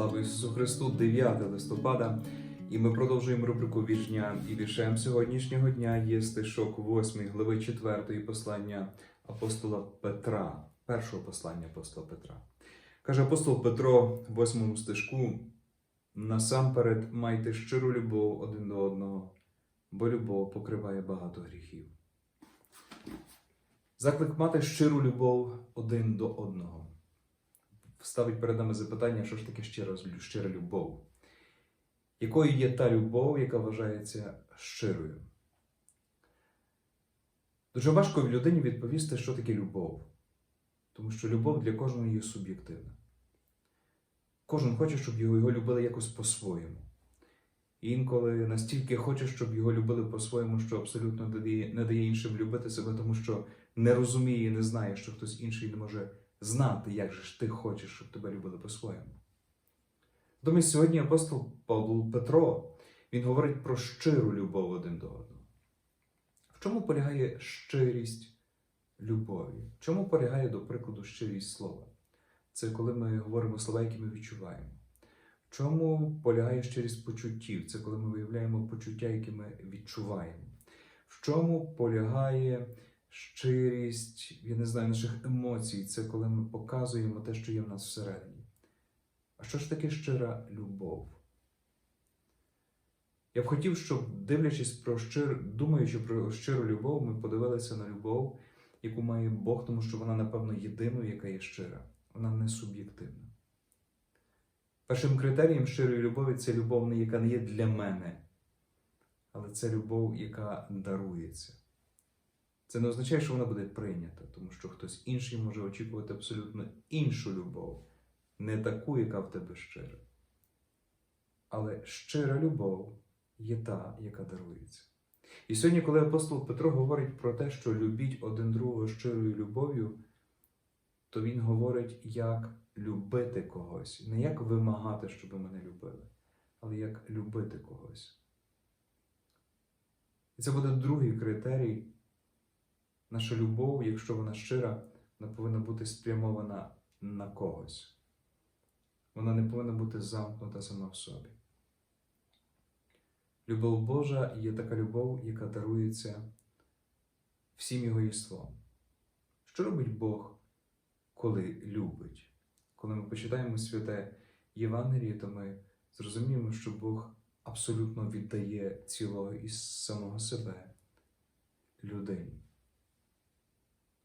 Слава Ісусу Христу! 9 листопада. І ми продовжуємо рубрику Віжня і вішем сьогоднішнього дня є стишок 8 глави 4 послання апостола Петра, першого послання апостола Петра. Каже апостол Петро в 8 стишку: насамперед майте щиру любов один до одного, бо любов покриває багато гріхів. Заклик мати щиру любов один до одного. Ставить перед нами запитання, що ж таке щира, щира любов? Якою є та любов, яка вважається щирою? Дуже важко людині відповісти, що таке любов. Тому що любов для кожного є суб'єктивна. Кожен хоче, щоб його, його любили якось по-своєму. І інколи настільки хоче, щоб його любили по-своєму, що абсолютно не дає іншим любити себе, тому що не розуміє і не знає, що хтось інший не може знати, як же ж ти хочеш, щоб тебе любили по-своєму. Тому сьогодні апостол Павло Петро він говорить про щиру любов один до одного. В чому полягає щирість любові? В чому полягає, до прикладу, щирість слова? Це коли ми говоримо слова, які ми відчуваємо. В чому полягає щирість почуттів? Це коли ми виявляємо почуття, які ми відчуваємо. В чому полягає щирість, я не знаю, наших емоцій? Це коли ми показуємо те, що є в нас всередині. А що ж таке щира любов? Я б хотів, щоб, дивлячись про щир, думаючи про щиру любов, ми подивилися на любов, яку має Бог, тому що вона, напевно, єдиною, яка є щира. Вона не суб'єктивна. Першим критерієм щирої любові це любов, яка не є для мене, але це любов, яка дарується. Це не означає, що вона буде прийнята, тому що хтось інший може очікувати абсолютно іншу любов, не таку, яка в тебе щира. Але щира любов є та, яка дарується. І сьогодні, коли апостол Петро говорить про те, що любіть один другого щирою любов'ю, то він говорить, як любити когось, не як вимагати, щоб мене любили, але як любити когось. І це буде другий критерій. Наша любов, якщо вона щира, вона повинна бути спрямована на когось. Вона не повинна бути замкнута сама в собі. Любов Божа є така любов, яка дарується всім його єством. Що робить Бог, коли любить? Коли ми почитаємо святе Євангеліє, то ми зрозуміємо, що Бог абсолютно віддає цілого із самого себе людині.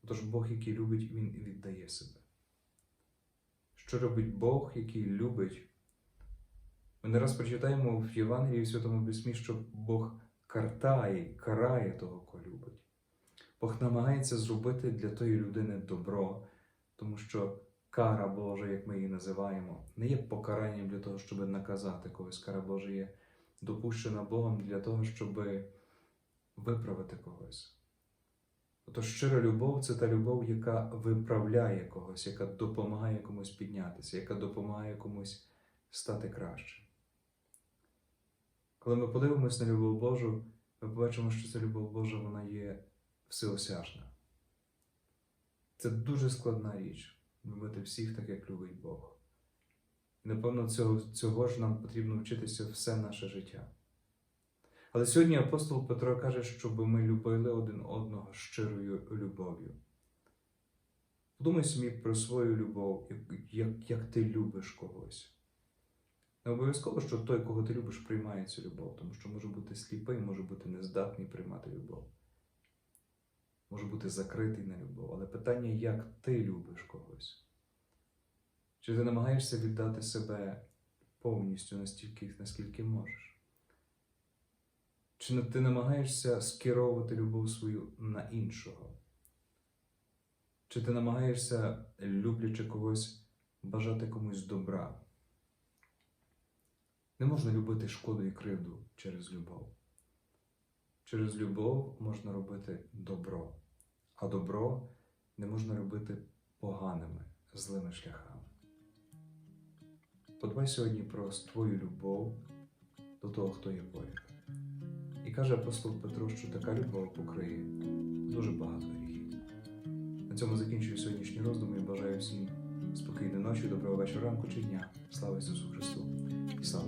Тож Бог, який любить, Він віддає себе. Що робить Бог, який любить? Ми не раз прочитаємо в Євангелії в Святому Письмі, що Бог картає, карає того, кого любить. Бог намагається зробити для тої людини добро, тому що кара Божа, як ми її називаємо, не є покаранням для того, щоб наказати когось. Кара Божа є допущена Богом для того, щоб виправити когось. Отож, щира любов це та любов, яка виправляє когось, яка допомагає комусь піднятися, яка допомагає комусь стати краще. Коли ми подивимось на любов Божу, ми побачимо, що ця любов Божа вона є всеосяжна. Це дуже складна річ любити всіх так, як любить Бог. І напевно, цього, цього ж нам потрібно вчитися все наше життя. Але сьогодні апостол Петро каже, щоб ми любили один одного щирою любов'ю. Подумай собі про свою любов, як, як, ти любиш когось. Не обов'язково, що той, кого ти любиш, приймає цю любов, тому що може бути сліпий, може бути нездатний приймати любов. Може бути закритий на любов. Але питання, як ти любиш когось? Чи ти намагаєшся віддати себе повністю настільки, наскільки можеш? Чи ти намагаєшся скеровувати любов свою на іншого? Чи ти намагаєшся, люблячи когось, бажати комусь добра? Не можна любити шкоду і кривду через любов. Через любов можна робити добро, а добро не можна робити поганими, злими шляхами. Подбай сьогодні про твою любов до того, хто є поряд. Каже апостол Петро, що така любов покриє дуже багато гріхів. На цьому закінчую сьогоднішній роздум і бажаю всім спокійної ночі, доброго вечора, ранку чи дня. Слава Ісусу Христу і слава!